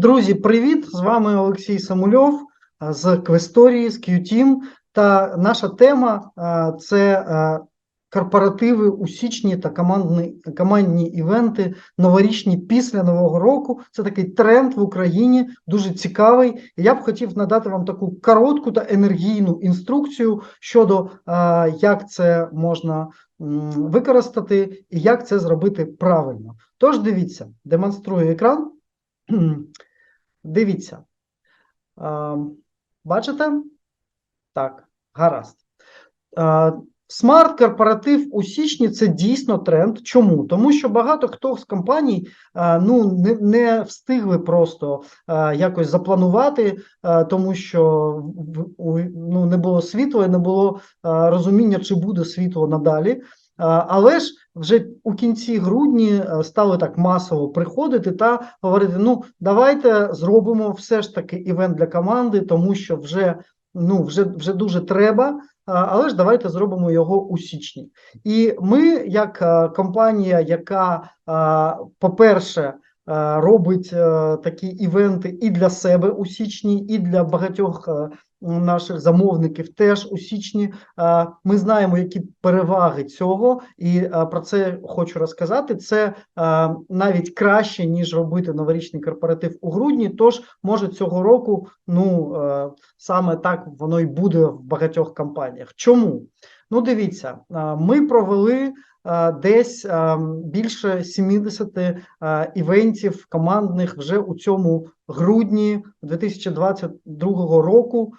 Друзі, привіт! З вами Олексій Самульов з Квесторії, з Q-Team. Та наша тема це корпоративи у січні та командні, командні івенти новорічні після Нового року. Це такий тренд в Україні, дуже цікавий. Я б хотів надати вам таку коротку та енергійну інструкцію щодо як це можна використати і як це зробити правильно. Тож дивіться, демонструю екран. Дивіться. Бачите? Так, гаразд. Смарт-корпоратив у січні це дійсно тренд. Чому? Тому що багато хто з компаній ну, не, не встигли просто якось запланувати, тому що ну, не було світла і не було розуміння, чи буде світло надалі. А, Але ж вже у кінці грудні е, стали так масово приходити та говорити: ну, давайте зробимо все ж таки івент для команди, тому що вже, ну, вже, вже дуже треба. Але ж давайте зробимо його у січні. І ми, як е, компанія, яка, по-перше, е, робить е, такі івенти і для себе у січні, і для багатьох е, наших замовників теж у січні. Е, Ми знаємо, які переваги цього, і е, про це хочу розказати. Це е, навіть краще ніж робити новорічний корпоратив у грудні. Тож, може, цього року, ну саме так воно й буде в багатьох компаніях. Чому? Ну, дивіться, ми провели десь більше 70 е, івентів командних вже у цьому грудні 2022 року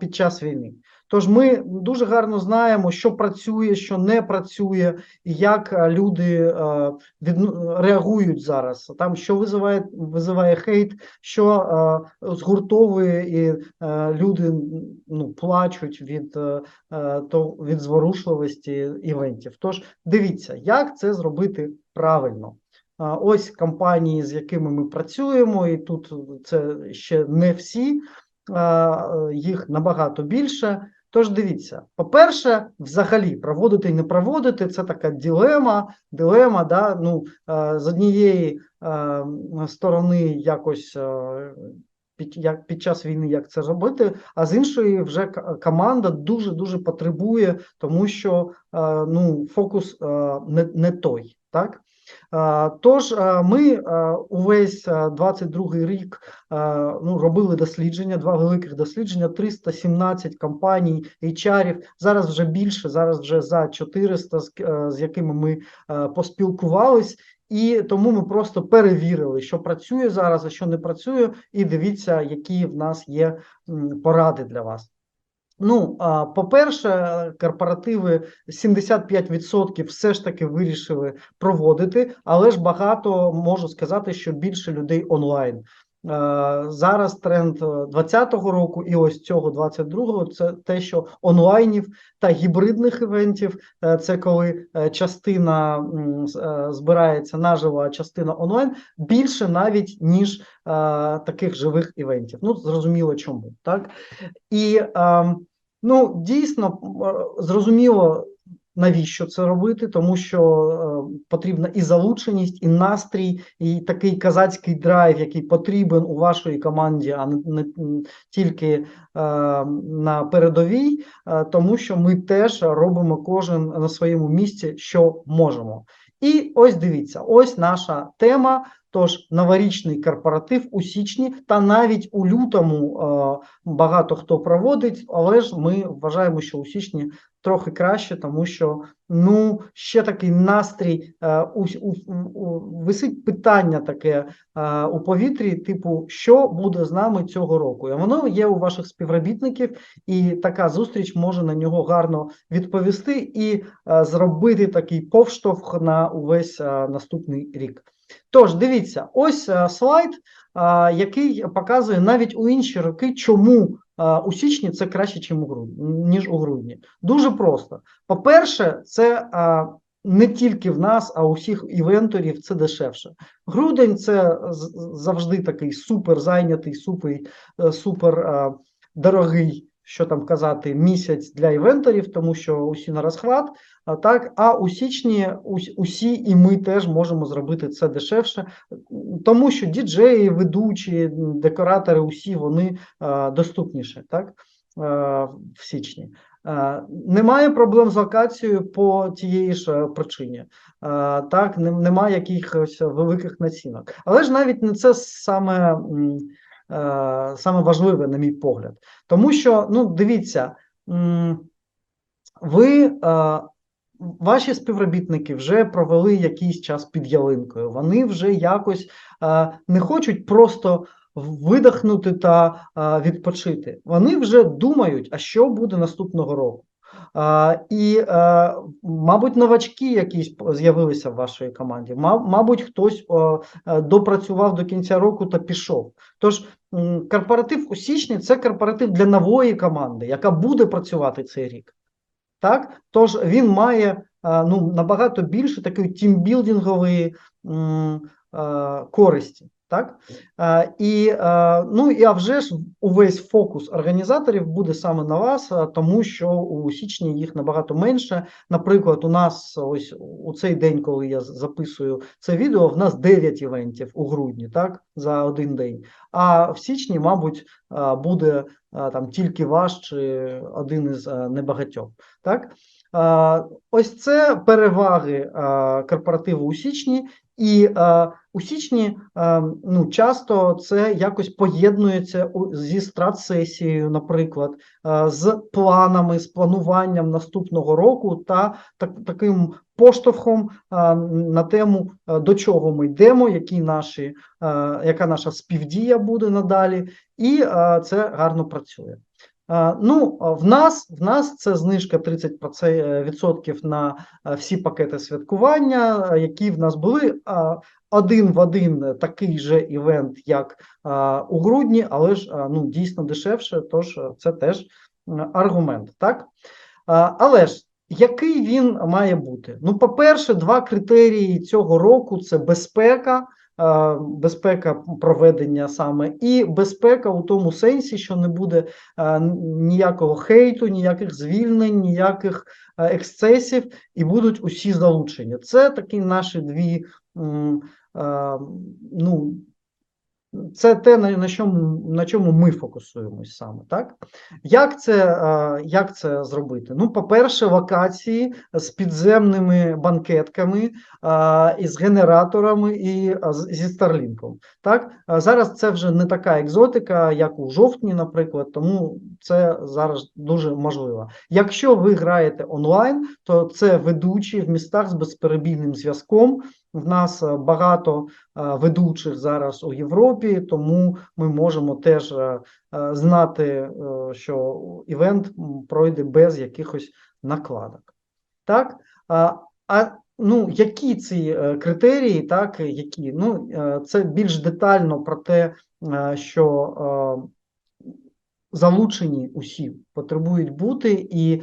під час війни. Тож ми дуже гарно знаємо, що працює, що не працює, і як е, люди е, відно- реагують зараз. Там що визиває, визиває хейт, що е, згуртовує, і люди ну, плачуть від, то, від зворушливості івентів. Тож дивіться, як це зробити правильно. Ось компанії, з якими ми працюємо, і тут це ще не всі, їх набагато більше. Тож дивіться, по-перше, взагалі проводити і не проводити це така дилема, дилема, да, ну, е, з однієї е, сторони якось е, під, як, під час війни як це робити, а з іншої вже команда дуже-дуже потребує, тому що е, ну, фокус е, не, не той, так? Тож ми увесь е, 22 рік ну, робили дослідження, два великих дослідження, 317 компаній, HR, зараз вже більше, зараз вже за 400, з, якими ми поспілкувались, і тому ми просто перевірили, що працює зараз, а що не працює, і дивіться, які в нас є поради для вас. Ну, по-перше, корпоративи 75% все ж таки вирішили проводити, але ж багато можу сказати, що більше людей онлайн. Е, Зараз тренд е, 20-го року і ось цього 22-го – це те, що онлайнів та гібридних івентів е, це коли е, частина е, збирається наживо, а частина онлайн більше навіть ніж е, таких живих івентів. Ну зрозуміло, чому так. І ем, ну дійсно е, зрозуміло. Навіщо це робити? Тому що е, потрібна і залученість, і настрій, і такий казацький драйв, який потрібен у вашій команді, а не, не тільки е, на передовій, е, тому що ми теж робимо кожен на своєму місці, що можемо. І ось дивіться, ось наша тема. Тож новорічний корпоратив у січні та навіть у лютому е, багато хто проводить, але ж ми вважаємо, що у січні трохи краще, тому що ну ще такий настрій е, у, у, у, висить питання таке е, у повітрі, типу, що буде з нами цього року? І воно є у ваших співробітників, і така зустріч може на нього гарно відповісти і е, зробити такий повштовх на увесь наступний рік. Тож, дивіться, ось слайд, який показує навіть у інші роки, чому у січні це краще, ніж у грудні, ніж у грудні. Дуже просто. По-перше, це не тільки в нас, а у всіх івенторів це дешевше. Грудень це завжди такий супер зайнятий, супер, е, супер е, дорогий що там казати, місяць для івенторів, тому що усі на розхват. А так, а у січні усі і ми теж можемо зробити це дешевше, тому що діджеї, ведучі, декоратори, усі вони е, доступніші, так, в січні. Немає проблем з локацією по тієї ж е, причині. Так, немає якихось великих націнок. Але ж навіть не це саме, саме важливе, на мій погляд. Тому що, ну, дивіться, ви, е, ваші співробітники вже провели якийсь час під ялинкою. Вони вже якось е, не хочуть просто видихнути та е, відпочити. Вони вже думають, а що буде наступного року. Е, і, е, мабуть, новачки якісь з'явилися в вашій команді. Мабуть, хтось е, допрацював до кінця року та пішов. Тож корпоратив у січні це корпоратив для нової команди, яка буде працювати цей рік. Так, тож він має ну, набагато більше такої тімбілдингової користі. Так? І, ну, і а вже ж увесь фокус організаторів буде саме на вас, тому що у січні їх набагато менше. Наприклад, у нас ось у цей день, коли я записую це відео, в нас 9 івентів у грудні, так, за один день. А в січні, мабуть, буде там тільки ваш чи один із небагатьох. Так? Ось це переваги корпоративу у січні, і а, у січні а, ну, часто це якось поєднується зі стратсесією, наприклад, а, з планами, з плануванням наступного року та так, таким поштовхом а, на тему, а, до чого ми йдемо, які наші, а, яка наша співдія буде надалі, і а, це гарно працює. А, Ну, в нас в нас це знижка 30% на всі пакети святкування, які в нас були. Один в один такий же івент, як у грудні, але ж ну, дійсно дешевше, тож це теж аргумент. Так? Але ж який він має бути? Ну, по-перше, два критерії цього року це безпека. Е, Безпека проведення саме і безпека у тому сенсі, що не буде е, ніякого хейту, ніяких звільнень, ніяких е, ексцесів, і будуть усі залучені. Це такі наші дві. Ну, це те, на, чому, на чому ми фокусуємось саме, так? Як це, як це зробити? Ну, по-перше, локації з підземними банкетками, із генераторами і зі Starlink. Так? Зараз це вже не така екзотика, як у жовтні, наприклад, тому це зараз дуже можливо. Якщо ви граєте онлайн, то це ведучі в містах з безперебійним зв'язком. В нас е, багато е, ведучих зараз у Європі, тому ми можемо теж е, знати, що івент пройде без якихось накладок. Так? А, ну, які ці критерії, так, які? Ну, це більш детально про те, що залучені усі потребують бути, і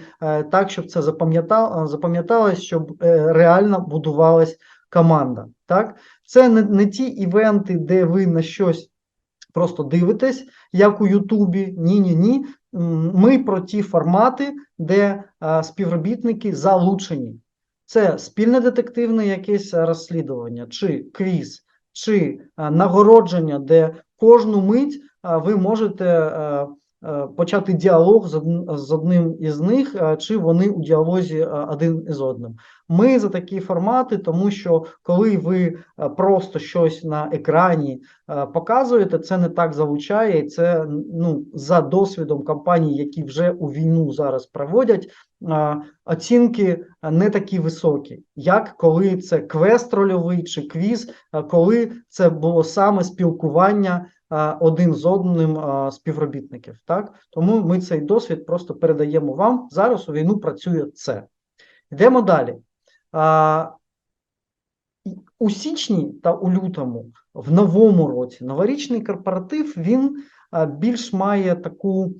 так, щоб це запам'ятало, запам'яталось, щоб реально будувалась команда. Так? Це не, не ті івенти, де ви на щось просто дивитесь, як у Ютубі. Ні, ні. Ми про ті формати, де е, співробітники залучені. Це спільне детективне якесь розслідування, чи квіз, чи е, нагородження, де кожну мить е, ви можете е, почати діалог з одним із них, е, чи вони у діалозі е, один із одним. Ми за такі формати, тому що коли ви е, просто щось на екрані е, показуєте, це не так залучає, це ну, за досвідом компаній, які вже у війну зараз проводять, е, оцінки е, не такі високі, як коли це квест рольовий чи квіз, е, коли це було саме спілкування е, один з одним е, співробітників. Так? Тому ми цей досвід просто передаємо вам. Зараз у війну працює це. Йдемо далі. У січні та у лютому, в новому році, новорічний корпоратив він більш має таку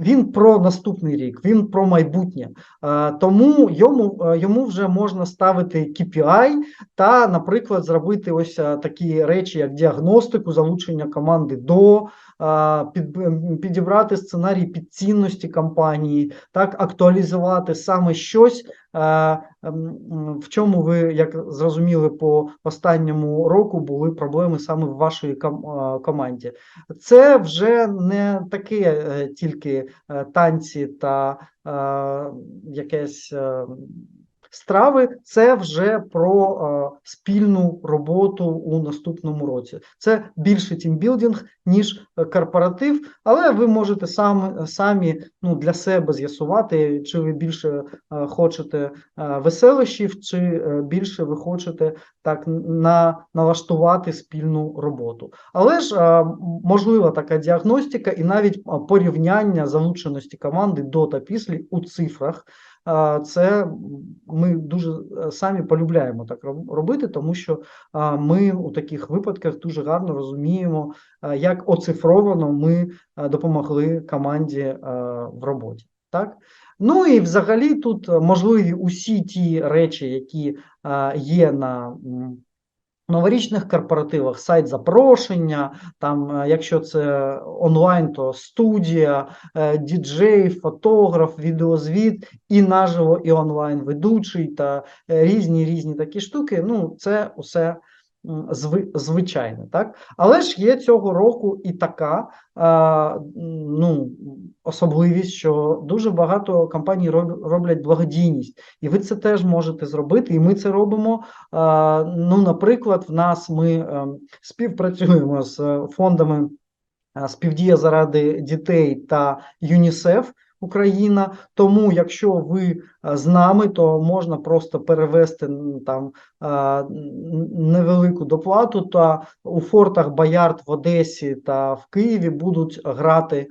він про наступний рік, він про майбутнє. Е, Тому йому, е, йому вже можна ставити KPI та, наприклад, зробити ось е, такі речі, як діагностику, залучення команди до під, підібрати сценарій під цінності компанії, так актуалізувати саме щось, е, м, м, в чому ви, як зрозуміли, по останньому року були проблеми саме в вашій команді. Це вже не таке тільки танці та е, якесь е, страви, це вже про е, спільну роботу у наступному році. Це більше тімбілдинг, ніж е, корпоратив, але ви можете сам, самі ну, для себе з'ясувати, чи ви більше е, хочете веселищів, чи більше ви хочете так на налаштувати спільну роботу. Але ж можлива така діагностика і навіть порівняння залученості команди до та після у цифрах. Це ми дуже е, самі полюбляємо так робити, тому що ми у таких випадках дуже гарно розуміємо, е, як оцифровано ми е, допомогли команді в роботі. Так? Ну і взагалі тут можливі усі ті речі, які є на новорічних корпоративах, сайт запрошення, там, е, якщо це онлайн, то студія, е, діджей, фотограф, відеозвіт, і наживо, і онлайн ведучий та е, різні різні такі штуки. Ну, це усе зви, звичайне, так? Але ж є цього року і така ну, особливість, що дуже багато компаній роб- роблять благодійність, і ви це теж можете зробити, і ми це робимо. Ну, наприклад, в нас ми ем, співпрацюємо з е, фондами е, Співдія заради дітей та ЮНІСЕФ Україна. Тому, якщо ви е, з нами, то можна просто перевести там невелику доплату. Та у фортах Боярд в Одесі та в Києві будуть грати.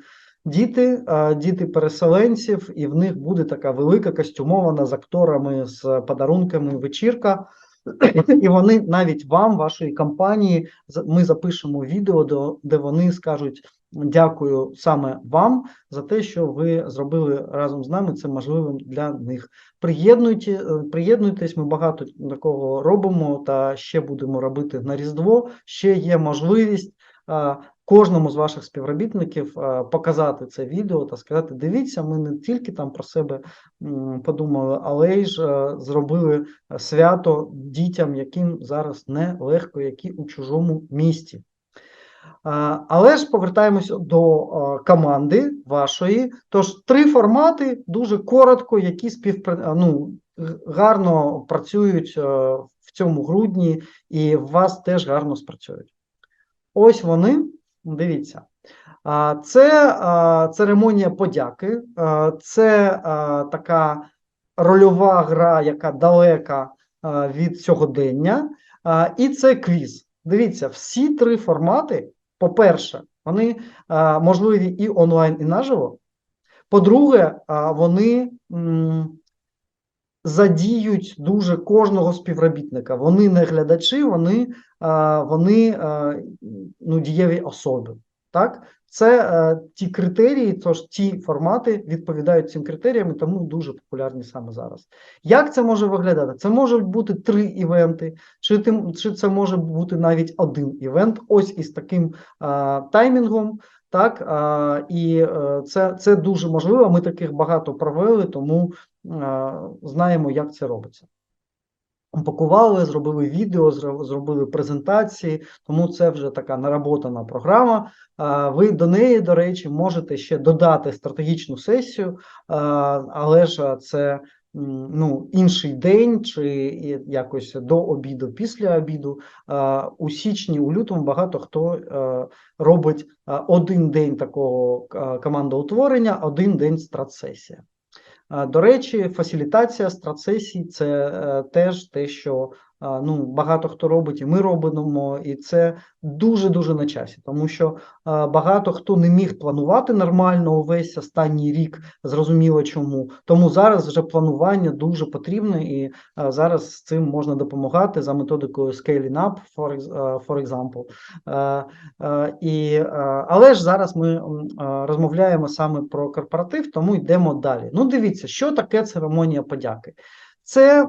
Діти, діти переселенців, і в них буде така велика костюмована з акторами, з подарунками вечірка. І вони навіть вам, вашої компанії, ми запишемо відео, де вони скажуть дякую саме вам за те, що ви зробили разом з нами це можливим для них. Приєднуйте, е, приєднуйтесь, ми багато такого робимо та ще будемо робити на Різдво. Ще є можливість кожному з ваших співробітників е, показати це відео та сказати: дивіться, ми не тільки там про себе подумали, але й ж е, зробили свято дітям, яким зараз нелегко, які у чужому місті. Але ж повертаємося до е, команди вашої. Тож три формати дуже коротко, які співпра... ну, гарно працюють е, в цьому грудні, і вас теж гарно спрацюють. Ось вони. Дивіться. Це церемонія подяки, це така рольова гра, яка далека від сьогодення, і це квіз. Дивіться, всі три формати, по-перше, вони можливі і онлайн, і наживо. По-друге, вони задіють дуже кожного співробітника. Вони не глядачі, вони, вони ну, дієві особи. Так? Це е, ті критерії, тож ті формати відповідають цим критеріям, і тому дуже популярні саме зараз. Як це може виглядати? Це можуть бути три івенти, чи, тим, чи це може бути навіть один івент, ось із таким е, таймінгом. Так, е, і е, це, це дуже можливо. Ми таких багато провели, тому е, знаємо, як це робиться. Упакували, зробили відео, зробили презентації, тому це вже така наработана програма. Ви до неї, до речі, можете ще додати стратегічну сесію, але ж це ну, інший день чи якось до обіду, після обіду. У січні, у лютому багато хто робить один день такого командоутворення, один день стратсесія. А, До речі, фасилітація страцесій – це е, теж те, що ну, багато хто робить, і ми робимо, і це дуже-дуже на часі, тому що багато хто не міг планувати нормально увесь останній рік, зрозуміло чому. Тому зараз вже планування дуже потрібне, і зараз з цим можна допомагати за методикою Scaling Up, for, example. І, але ж зараз ми розмовляємо саме про корпоратив, тому йдемо далі. Ну, дивіться, що таке церемонія подяки. Це,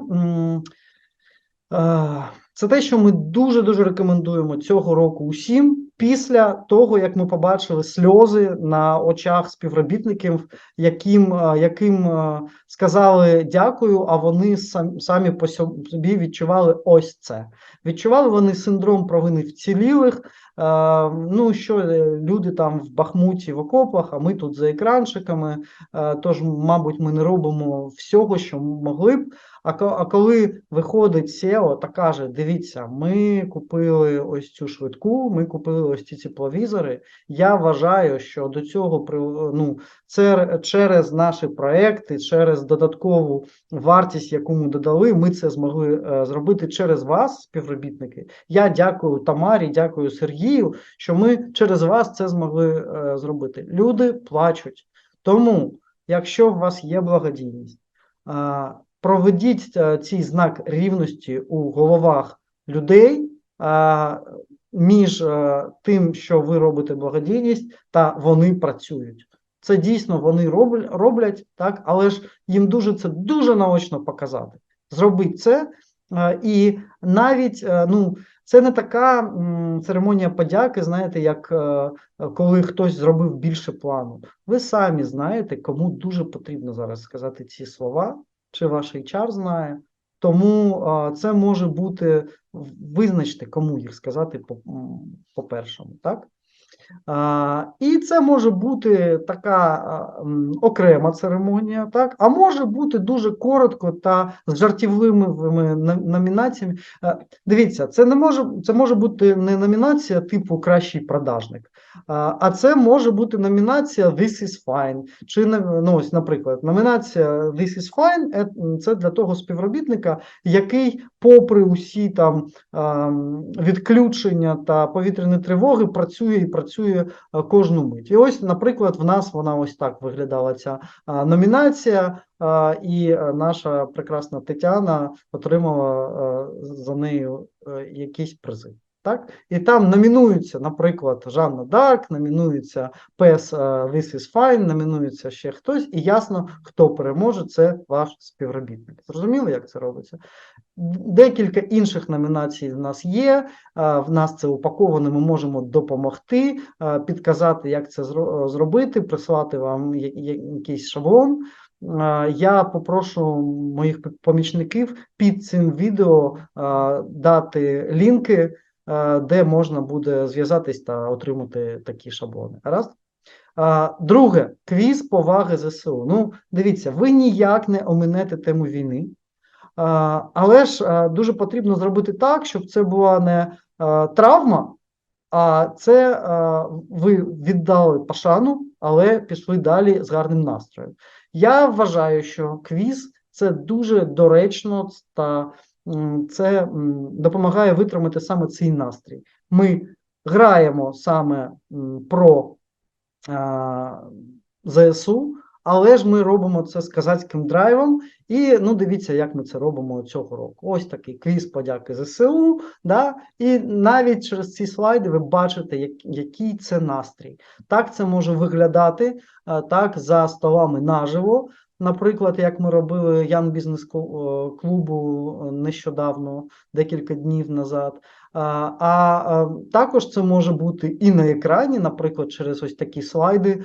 це те, що ми дуже-дуже рекомендуємо цього року усім. Після того, як ми побачили сльози на очах співробітників, яким, е, яким е, сказали дякую, а вони сам, самі по собі відчували ось це. Відчували вони синдром провини вцілілих. Е, ну, що е, люди там в Бахмуті в окопах, а ми тут за екранчиками. Е, Тож, мабуть, ми не робимо всього, що могли б. А, коли виходить SEO та каже: дивіться, ми купили ось цю швидку, ми купили ось ці тепловізори. Я вважаю, що до цього ну, це через наші проекти, через додаткову вартість, яку ми додали, ми це змогли е, зробити через вас, співробітники. Я дякую Тамарі, дякую Сергію, що ми через вас це змогли е, зробити. Люди плачуть. Тому, якщо у вас є благодійність, а, проведіть е, цей знак рівності у головах людей між е, тим, що ви робите благодійність, та вони працюють. Це дійсно вони роблять, так, але ж їм дуже це дуже наочно показати. Зробіть це, е, і навіть е, ну, це не така церемонія подяки, знаєте, як е, коли хтось зробив більше плану. Ви самі знаєте, кому дуже потрібно зараз сказати ці слова, чи ваш HR знає. Тому це може бути визначте, кому їх сказати по, м, по першому, так? І це може бути така окрема церемонія, так? А може бути дуже коротко та з жартівливими номінаціями. Дивіться, це не може, це може бути не номінація типу кращий продажник, а це може бути номінація This is fine. Чи ну, ось, наприклад, номінація This is fine це для того співробітника, який, попри усі там відключення та повітряні тривоги, працює і працює е, кожну мить. І ось, наприклад, в нас вона ось так виглядала ця номінація, і е, наша прекрасна Тетяна отримала е, за нею якісь призи. Так? І там номінуються, наприклад, Жанна Дарк, номінується Пес е, This is Fine, номінується ще хтось, і ясно, хто переможе, це ваш співробітник. Зрозуміли, як це робиться? Декілька інших номінацій в нас є. е, В нас це упаковано. Ми можемо допомогти, е, підказати, як це зробити, прислати вам якийсь шаблон. Е, Я попрошу моїх помічників під цим відео е, дати лінки, е, де можна буде зв'язатись та отримати такі шаблони. А, Друге, квіз поваги ЗСУ. Ну, дивіться, ви ніяк не оминете тему війни. Але ж дуже потрібно зробити так, щоб це була не травма, а це ви віддали пашану, але пішли далі з гарним настроєм. Я вважаю, що квіз це дуже доречно та це допомагає витримати саме цей настрій. Ми граємо саме про ЗСУ, але ж ми робимо це з казацьким драйвом. І ну дивіться, як ми це робимо цього року. Ось такий квіз подяки ЗСУ. Да? І навіть через ці слайди ви бачите, як, який це настрій. Так це може виглядати так за столами наживо. Наприклад, як ми робили Ян бізнес клубу е, нещодавно, декілька днів назад. А, а, а також це може бути і на екрані, наприклад, через ось такі слайди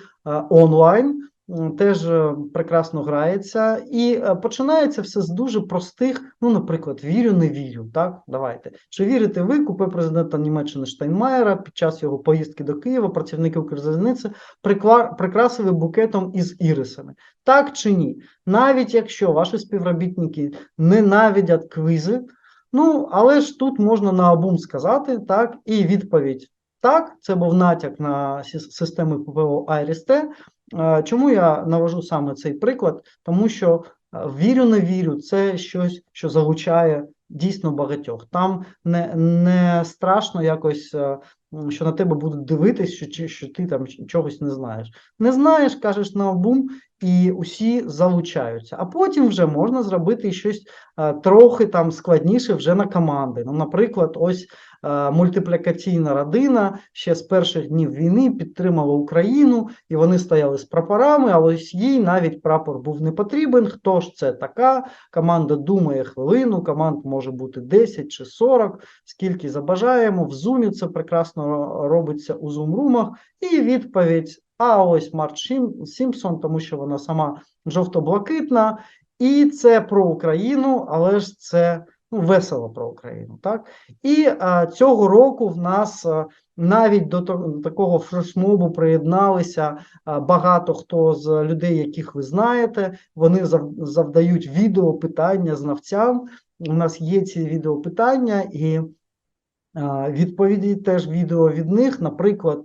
онлайн. Теж е, прекрасно грається, і е, починається все з дуже простих. Ну, наприклад, вірю, не вірю. Так, давайте. Чи вірите ви, купе президента Німеччини Штайнмаєра під час його поїздки до Києва, працівники Укрзалізниці прикрасили букетом із ірисами? Так чи ні? Навіть якщо ваші співробітники ненавидять квізи, Ну, але ж тут можна наобум сказати, так, і відповідь так, це був натяк на системи ППО IRIS-T. Е, Чому я навожу саме цей приклад? Тому що е, вірю, не вірю, це щось, що залучає дійсно багатьох. Там не, не страшно якось, е, що на тебе будуть дивитись, що, що ти там чогось не знаєш. Не знаєш, кажеш на обум, і усі залучаються. А потім вже можна зробити щось е, трохи там складніше вже на команди. Ну, наприклад, ось е, мультиплікаційна родина ще з перших днів війни підтримала Україну, і вони стояли з прапорами, а ось їй навіть прапор був не потрібен. Хто ж це така? Команда думає хвилину, команд може бути 10 чи 40, скільки забажаємо. В зумі це прекрасно робиться у зум-румах. І відповідь: а ось Март Сімпсон, тому що вона сама жовто-блакитна, і це про Україну, але ж це ну, весело про Україну. Так? І а, цього року в нас а, навіть до такого флешмобу приєдналися а, багато хто з людей, яких ви знаєте. Вони зав- завдають відеопитання знавцям. У нас є ці відеопитання, і Відповіді теж відео від них, наприклад,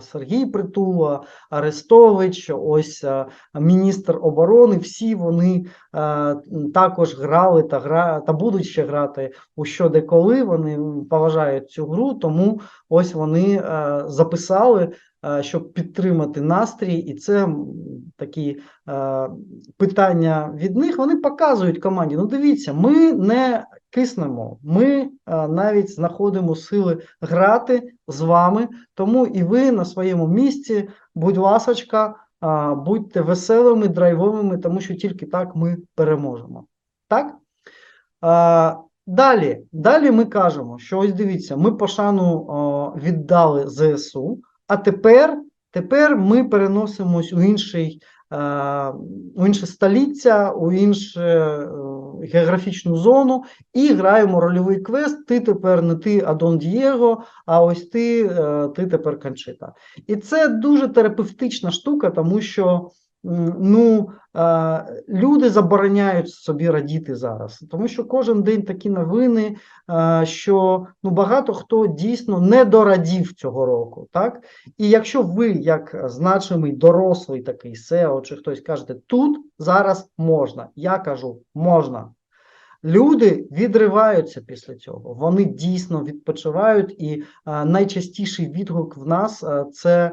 Сергій Притула, Арестович, ось міністр оборони. Всі вони також грали та гра та будуть ще грати у що де коли. Вони поважають цю гру, тому ось вони записали, щоб підтримати настрій, і це такі питання від них. Вони показують команді. Ну, дивіться, ми не киснемо. Ми навіть знаходимо сили грати з вами, тому і ви на своєму місці, будь ласочка, будьте веселими, драйвовими, тому що тільки так ми переможемо. Так? Далі, далі ми кажемо, що ось дивіться, ми пошану віддали ЗСУ, а тепер, тепер ми переносимось у інший. Е, У інше століття, у іншу географічну зону і граємо рольовий квест. Ти тепер не ти Адон Дієго, а ось ти, е, ти тепер Кончита. І це дуже терапевтична штука, тому що ну, люди забороняють собі радіти зараз, тому що кожен день такі новини, що ну, багато хто дійсно не дорадів цього року. Так? І якщо ви, як значимий дорослий такий SEO, чи хтось кажете, тут зараз можна, я кажу, можна. Люди відриваються після цього. Вони дійсно відпочивають, і найчастіший відгук в нас це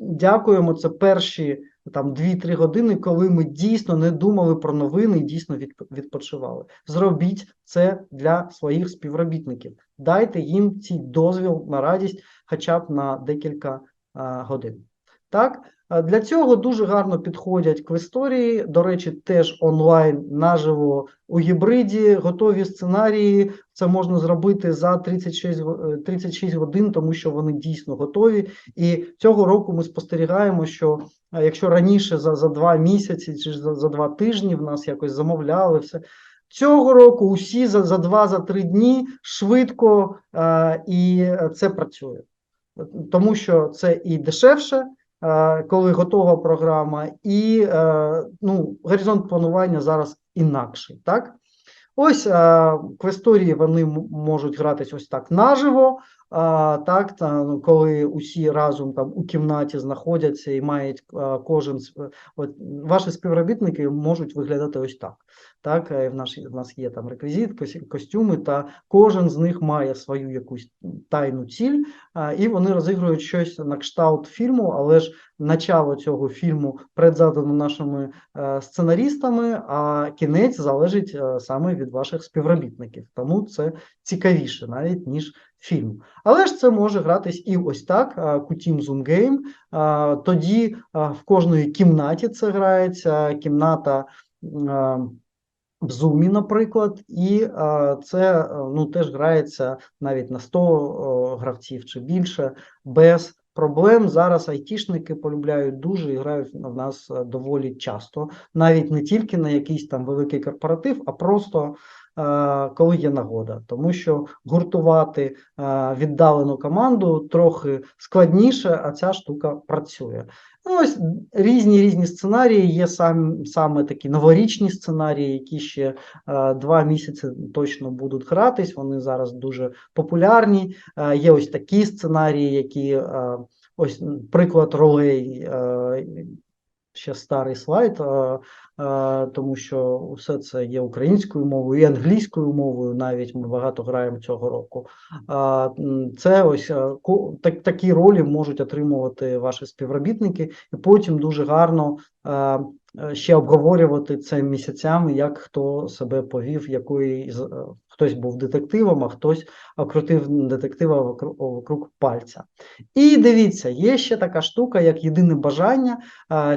дякуємо. Це перші там 2-3 години, коли ми дійсно не думали про новини і дійсно відпочивали. Зробіть це для своїх співробітників. Дайте їм цей дозвіл на радість, хоча б на декілька а, годин. Так, для цього дуже гарно підходять квесторії. До речі, теж онлайн наживо у гібриді, готові сценарії. Це можна зробити за 36, го- е, 36 годин, тому що вони дійсно готові. І цього року ми спостерігаємо, що е, якщо раніше за, за два місяці чи за, за два тижні в нас якось замовляли все. Цього року усі за, за два за три дні швидко е, і це працює, тому що це і дешевше, е, коли готова програма, і е, ну, горизонт планування зараз інакший. Так? Ось е, квесторії вони можуть гратись ось так наживо, а, так, та, ну, коли усі разом там у кімнаті знаходяться і мають е, кожен от, ваші співробітники можуть виглядати ось так. Так, е, в, нашій, в нас є там реквізит, костюми, та кожен з них має свою якусь тайну ціль, а, і вони розігрують щось на кшталт фільму, але ж начало цього фільму предзадано нашими е, сценарістами, а кінець залежить е, саме від ваших співробітників. Тому це цікавіше навіть ніж фільм. Але ж це може гратись і ось так. Game. е, Тоді в кожної кімнаті це грається. Кімната. в Zoom, наприклад, і це ну, теж грається навіть на 100 е, гравців чи більше без проблем. Зараз айтішники полюбляють дуже і грають в нас доволі часто, навіть не тільки на якийсь там великий корпоратив, а просто коли є нагода. Тому що гуртувати е, віддалену команду трохи складніше, а ця штука працює. Ну, ось різні різні сценарії. Є сам, саме такі новорічні сценарії, які ще е, два місяці точно будуть гратись. Вони зараз дуже популярні. Е, є ось такі сценарії, які е, ось приклад ролей. Е, ще старий слайд, тому що все це є українською мовою і англійською мовою. Навіть ми багато граємо цього року. Це ось так, такі ролі можуть отримувати ваші співробітники, і потім дуже гарно ще обговорювати це місяцями, як хто себе повів, якої е, хтось був детективом, а хтось крутив детектива вокруг, пальця. І дивіться, є ще така штука, як єдине бажання.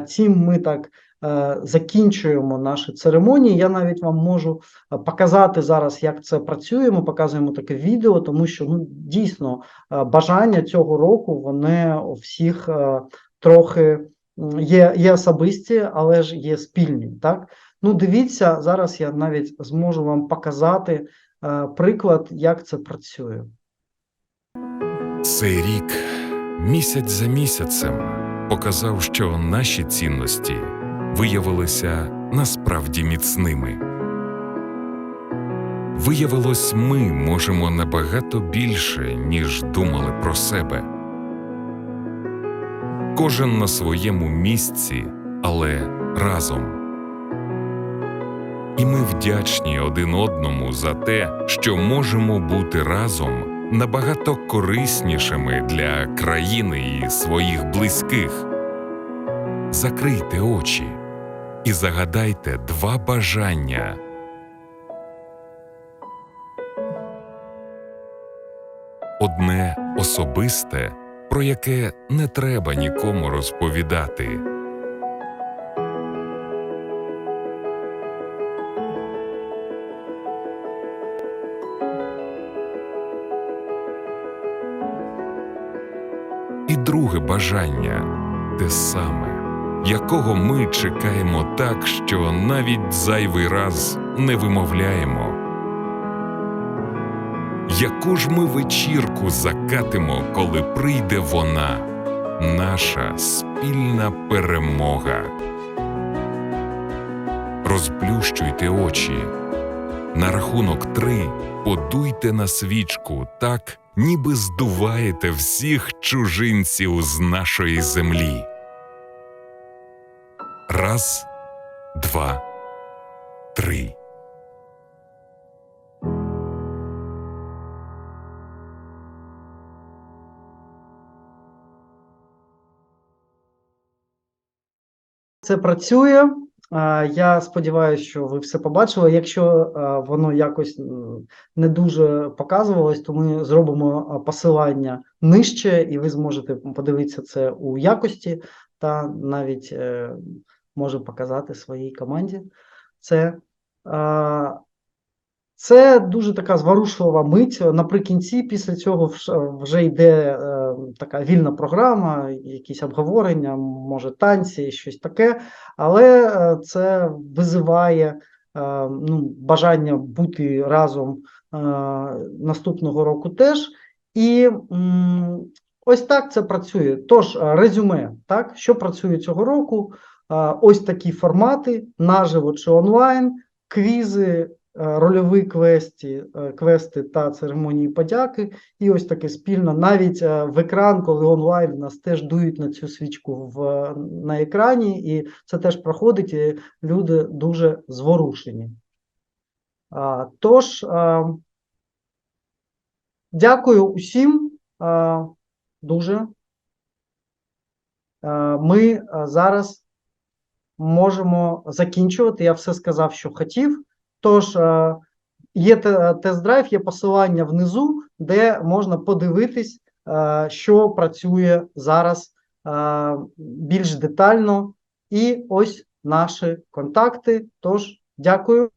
Цим ми так е, закінчуємо наші церемонії. Я навіть вам можу е, показати зараз, як це працює. Ми показуємо таке відео, тому що ну дійсно е, бажання цього року вони у всіх е, трохи є, є особисті, але ж є спільні. Так, ну дивіться, зараз я навіть зможу вам показати е, приклад, як це працює. Цей рік, місяць за місяцем, показав, що наші цінності виявилися насправді міцними. Виявилось, ми можемо набагато більше, ніж думали про себе. Кожен на своєму місці, але разом. І ми вдячні один одному за те, що можемо бути разом набагато кориснішими для країни і своїх близьких. Закрийте очі і загадайте два бажання. Одне особисте, про яке не треба нікому розповідати. І друге бажання те саме, якого ми чекаємо так, що навіть зайвий раз не вимовляємо. Яку ж ми вечірку закатимо, коли прийде вона, наша спільна перемога. Розплющуйте очі. На рахунок три подуйте на свічку так, ніби здуваєте всіх чужинців з нашої землі. Раз, два, три. Це працює. Я сподіваюся, що ви все побачили. Якщо воно якось не дуже показувалось, то ми зробимо посилання нижче, і ви зможете подивитися це у якості та навіть е, може показати своїй команді. Це, це дуже така зворушлива мить. Наприкінці, після цього вже йде е, така вільна програма, якісь обговорення, може танці, щось таке. Але е, це визиває е, ну, бажання бути разом е, наступного року теж. І м, ось так це працює. Тож, е, резюме, так, що працює цього року? Е, Ось такі формати, наживо чи онлайн, квізи, рольові квесті, е, квести та церемонії подяки. І ось таке спільно, навіть е, в екран, коли онлайн нас теж дують на цю свічку в, на екрані, і це теж проходить, і люди дуже зворушені. Тож, дякую усім дуже. Ми зараз можемо закінчувати. Я все сказав, що хотів. Тож, є тест-драйв, є посилання внизу, де можна подивитись, що працює зараз більш детально. І ось наші контакти. Тож, дякую.